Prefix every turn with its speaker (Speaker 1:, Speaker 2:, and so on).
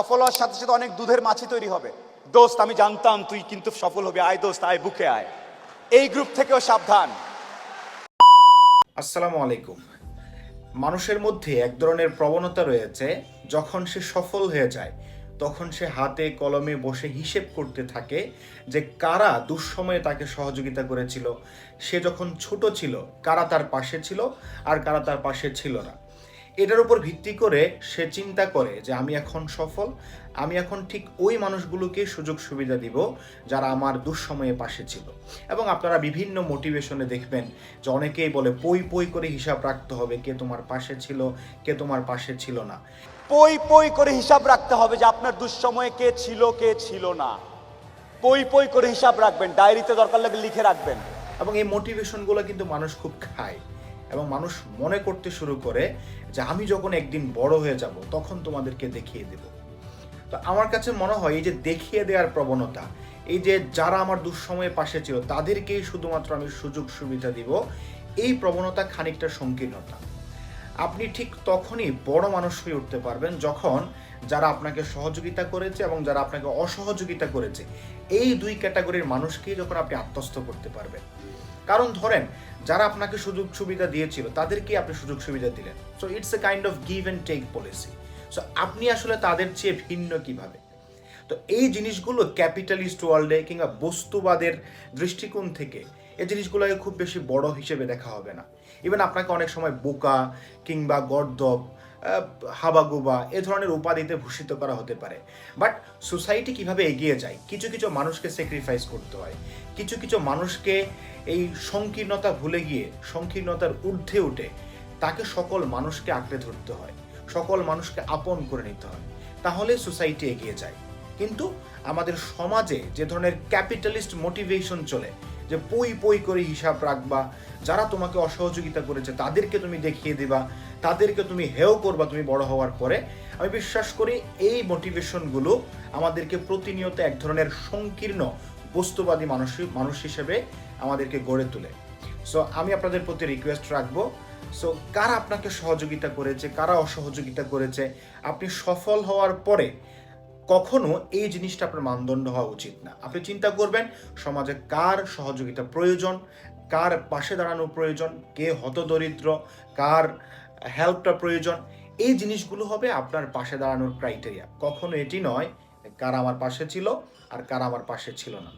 Speaker 1: সফল হওয়ার সাথে সাথে অনেক দুধের মাছি তৈরি হবে। দোস্ত, আমি জানতাম তুই কিন্তু সফল হবে। আয় দোস্ত, আয়, বুকে আয়। এই গ্রুপ থেকেও সাবধান।
Speaker 2: আসসালামু আলাইকুম। মানুষের মধ্যে এক ধরনের প্রবণতা রয়েছে, যখন সে সফল হয়ে যায়, তখন সে হাতে কলমে বসে হিসেব করতে থাকে যে কারা দুঃসময়ে তাকে সহযোগিতা করেছিল। সে যখন ছোট ছিল, কারা তার পাশে ছিল আর কারা তার পাশে ছিল না। এটার উপর ভিত্তি করে সে চিন্তা করে যে আমি এখন সফল আমি এখন ঠিক ওই মানুষগুলোকে সুযোগ সুবিধা দিব যারা আমার দুঃসময়ে পাশে ছিল। এবং আপনারা বিভিন্ন মোটিভেশনে দেখবেন যে অনেকেই বলে পই পই করে হিসাব রাখতে হবে কে তোমার পাশে ছিল কে তোমার পাশে ছিল না।
Speaker 1: পই পই করে হিসাব রাখতে হবে যে আপনার দুঃসময়ে কে ছিল কে ছিল না। পই পই করে হিসাব রাখবেন ডায়েরিতে দরকার লাগলে লিখে রাখবেন।
Speaker 2: এবং এই মোটিভেশনগুলো কিন্তু মানুষ খুব খায়। এবং মানুষ মনে করতে শুরু করে যে আমি যখন একদিন বড় হয়ে যাব, তখন তোমাদেরকে দেখিয়ে দেব। তো আমার কাছে মনে হয় এই যে দেখিয়ে দেওয়ার প্রবণতা, এই যে যারা আমার দুঃসময়ে পাশে ছিল, তাদেরকেই শুধুমাত্র আমি সুযোগ সুবিধা দিব, এই প্রবণতা খানিকটা সংকীর্ণতা। আপনি ঠিক তখনই বড় মানুষ হয়ে উঠতে পারবেন যখন যারা আপনাকে সহযোগিতা করেছে এবং যারা আপনাকে অসহযোগিতা করেছে, এই দুই ক্যাটাগরির মানুষকেই যখন আপনি আত্মস্থ করতে পারবেন। কারণ ধরেন, যারা আপনাকে সুযোগ সুবিধা দিয়েছিল তাদেরকে আপনি সুযোগ সুবিধা দিলেন। So it's a kind of give and take policy so আপনি আসলে তাদের চেয়ে ভিন্ন কীভাবে? তো এই জিনিসগুলো ক্যাপিটালিস্ট ওয়ার্ল্ডে কিংবা বস্তুবাদের দৃষ্টিকোণ থেকে, এই জিনিসগুলোকে খুব বেশি বড় হিসেবে দেখা হবে না। ইভেন আপনাকে অনেক সময় বোকা কিংবা গর্দব হাবাগুবা এ ধরনের উপাধিতে ভূষিত করা হতে পারে। বাট সোসাইটি কীভাবে এগিয়ে যায়? কিছু কিছু মানুষকে স্যাক্রিফাইস করতে হয়। কিছু কিছু মানুষকে এই সংকীর্ণতা ভুলে গিয়ে, সংকীর্ণতার ঊর্ধ্বে উঠে তাকে সকল মানুষকে আঁকড়ে ধরতে হয়। সকল মানুষকে আপন করে নিতে হয়। তাহলে সোসাইটি এগিয়ে যায়। কিন্তু আমাদের সমাজে যে ধরনের ক্যাপিটালিস্ট মোটিভেশন চলে যে পই পই করে হিসাব রাখবা। যারা তোমাকে অসহযোগিতা করেছে, তাদেরকে তুমি দেখিয়ে দিবা। তাদেরকে তুমি হেয় করবা তুমি বড় হওয়ার পরে। আমি বিশ্বাস করি এই মোটিভেশনগুলো আমাদেরকে প্রতিনিয়ত এক ধরনের সংকীর্ণ, বস্তুবাদী মানুষ মানুষ হিসেবে আমাদেরকে গড়ে তোলে। সো আমি আপনাদের প্রতি রিকোয়েস্ট রাখব। সো কারা আপনাকে সহযোগিতা করেছে, কারা অসহযোগিতা করেছে, আপনি সফল হওয়ার পরে কখনো এই জিনিসটা আপনার মানদণ্ড হওয়া উচিত না। আপনি চিন্তা করবেন, সমাজে কার সহযোগিতা প্রয়োজন, কার পাশে দাঁড়ানো প্রয়োজন, কে হতদরিদ্র, কার হেল্পটা প্রয়োজন, এই জিনিসগুলো হবে আপনার পাশে দাঁড়ানোর ক্রাইটেরিয়া কখনো এটি নয় কার আমার পাশে ছিল আর কার আমার পাশে ছিল না।